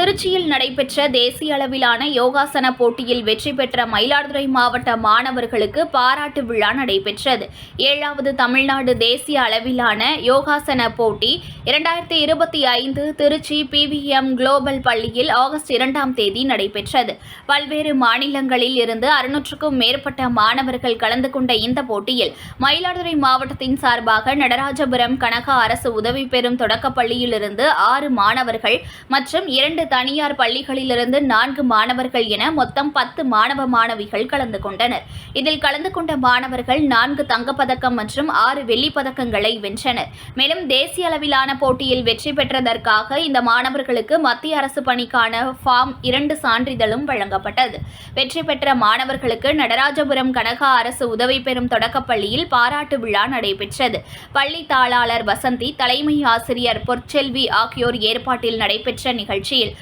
திருச்சியில் நடைபெற்ற தேசிய அளவிலான யோகாசன போட்டியில் வெற்றி பெற்ற மயிலாடுதுறை மாவட்ட மாணவர்களுக்கு பாராட்டு விழா நடைபெற்றது. ஏழாவது தமிழ்நாடு தேசிய அளவிலான யோகாசன போட்டி இரண்டாயிரத்தி இருபத்தி ஐந்து திருச்சி பிவிஎம் குளோபல் பள்ளியில் ஆகஸ்ட் இரண்டாம் தேதி நடைபெற்றது. பல்வேறு மாநிலங்களில் இருந்து அறுநூற்றுக்கும் மேற்பட்ட மாணவர்கள் கலந்து கொண்ட இந்த போட்டியில் மயிலாடுதுறை மாவட்டத்தின் சார்பாக நடராஜபுரம் கனகா அரசு உதவி பெறும் தொடக்கப்பள்ளியிலிருந்து ஆறு மாணவர்கள் மற்றும் இரண்டு தனியார் பள்ளிகளிலிருந்து நான்கு மாணவர்கள் என மொத்தம் பத்து மாணவ மாணவிகள் கலந்து கொண்டனர். இதில் கலந்து கொண்ட மாணவர்கள் நான்கு தங்கப்பதக்கம் மற்றும் ஆறு வெள்ளிப் பதக்கங்களை வென்றனர். மேலும் தேசிய அளவிலான போட்டியில் வெற்றி பெற்றதற்காக இந்த மாணவர்களுக்கு மத்திய அரசு பணிக்கான ஃபார்ம் இரண்டு சான்றிதழும் வழங்கப்பட்டது. வெற்றி பெற்ற மாணவர்களுக்கு நடராஜபுரம் கனகா அரசு உதவி பெறும் தொடக்கப்பள்ளியில் பாராட்டு விழா நடைபெற்றது. பள்ளி தாளாளர் வசந்தி தலைமை ஆசிரியர் பொற்செல்வி ஆகியோர் ஏற்பாட்டில் நடைபெற்ற நிகழ்ச்சியில்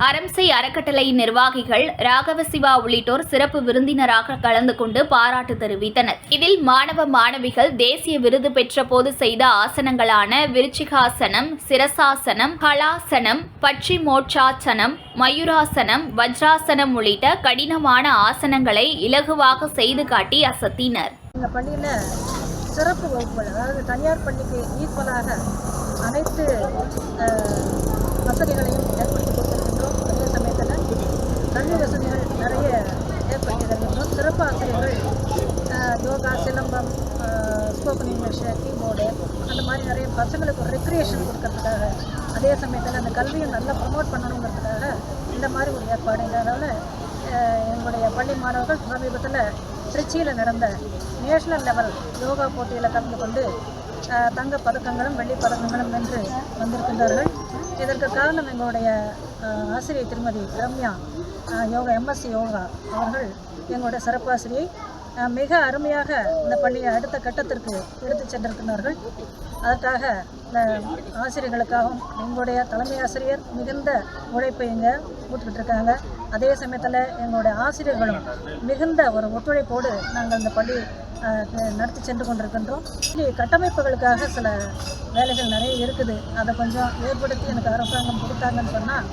அரம்சை அறக்கட்டளை நிர்வாகிகள் ராகவ சிவா உள்ளிட்டோர் சிறப்பு விருந்தினராக கலந்து கொண்டு பாராட்டு தெரிவித்தனர். இதில் மாணவ மாணவிகள் தேசிய விருது பெற்ற போது செய்த ஆசனங்களான விருச்சிகாசனம் சிரசாசனம் ஹலாசனம் பட்சி மோட்சாசனம் மயூராசனம் வஜ்ராசனம் உள்ளிட்ட கடினமான ஆசனங்களை இலகுவாக செய்து காட்டி அசத்தினர். பள்ளியில் சிறப்பு வகுப்புகள் அதாவது தனியார் பள்ளிக்கு ஈக்குவலாக அனைத்து அஹ், வசதிகளையும் ஏற்படுத்தி கொடுத்திருக்கின்றோம் அதே சமயத்தில் கல்வி வசதிகள் நிறைய ஏற்படுத்தி தருகின்றோம் சிறப்பு ஆசிரியர்கள் அஹ், yoga silambam spoken English keyboard அந்த மாதிரி நிறைய பசங்களுக்கு ஒரு ரெக்ரியேஷன் கொடுக்கறதுக்காக அதே சமயத்தில் அந்த கல்வியை நல்லா ப்ரமோட் பண்ணணுங்கிறதுக்காக இந்த மாதிரி ஒரு ஏற்பாடு இதனால் எங்களுடைய பள்ளி மாணவர்கள் சமீபத்தில் திருச்சியில் நடந்த நேஷனல் லெவல் யோகா போட்டியில் கலந்து கொண்டு தங்க பதக்கங்களும் வெள்ளி பதக்கங்களும் வென்று வந்திருக்கின்றார்கள். இதற்கு காரணம் எங்களுடைய ஆசிரியர் திருமதி ரம்யா யோகா எம்எஸ்சி யோகா அவர்கள் எங்களுடைய சிறப்பாசிரியை மிக அருமையாக இந்த பள்ளியை அடுத்த கட்டத்திற்கு எடுத்துச் சென்றிருக்கிறார்கள் அதற்காக இந்த ஆசிரியர்களுக்காகவும் எங்களுடைய தலைமை ஆசிரியர் மிகுந்த உழைப்பை இங்கே கூட்டுக்கிட்டு இருக்காங்க அதே சமயத்தில் எங்களுடைய ஆசிரியர்களும் மிகுந்த ஒரு ஒத்துழைப்போடு நாங்கள் இந்த பள்ளி நடத்தி சென்று கொண்டிருக்கின்றோம். பள்ளி கட்டமைப்புகளுக்காக சில வேலைகள் நிறைய இருக்குது. அதை கொஞ்சம் ஏற்படுத்தி எனக்கு அரசாங்கம் கொடுத்தாங்கன்னு சொன்னால்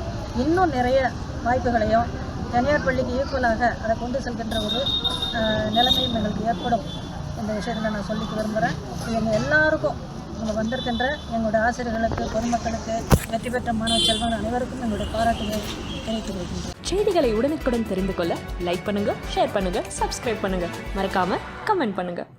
இன்னும் நிறைய வாய்ப்புகளையும் தனியார் பள்ளிக்கு ஈக்குவலாக அதை கொண்டு செல்கின்ற ஒரு நிலைமையும் எங்களுக்கு ஏற்படும். இந்த விஷயத்தில் நான் சொல்லிக்க விரும்புகிறேன் எங்கள் எல்லாருக்கும் இங்கே வந்திருக்கின்ற எங்களுடைய ஆசிரியர்களுக்கு பொதுமக்களுக்கு வெற்றி பெற்ற மாணவ செல்வன் அனைவருக்கும் எங்களுடைய பாராட்டுகளை தெரிவித்துக் கொள்கின்றேன். செய்திகளை உடனுக்குடன் தெரிந்து கொள்ள லைக் பண்ணுங்கள் ஷேர் பண்ணுங்கள் சப்ஸ்கிரைப் பண்ணுங்கள் மறக்காமல் கமெண்ட் பண்ணுங்கள்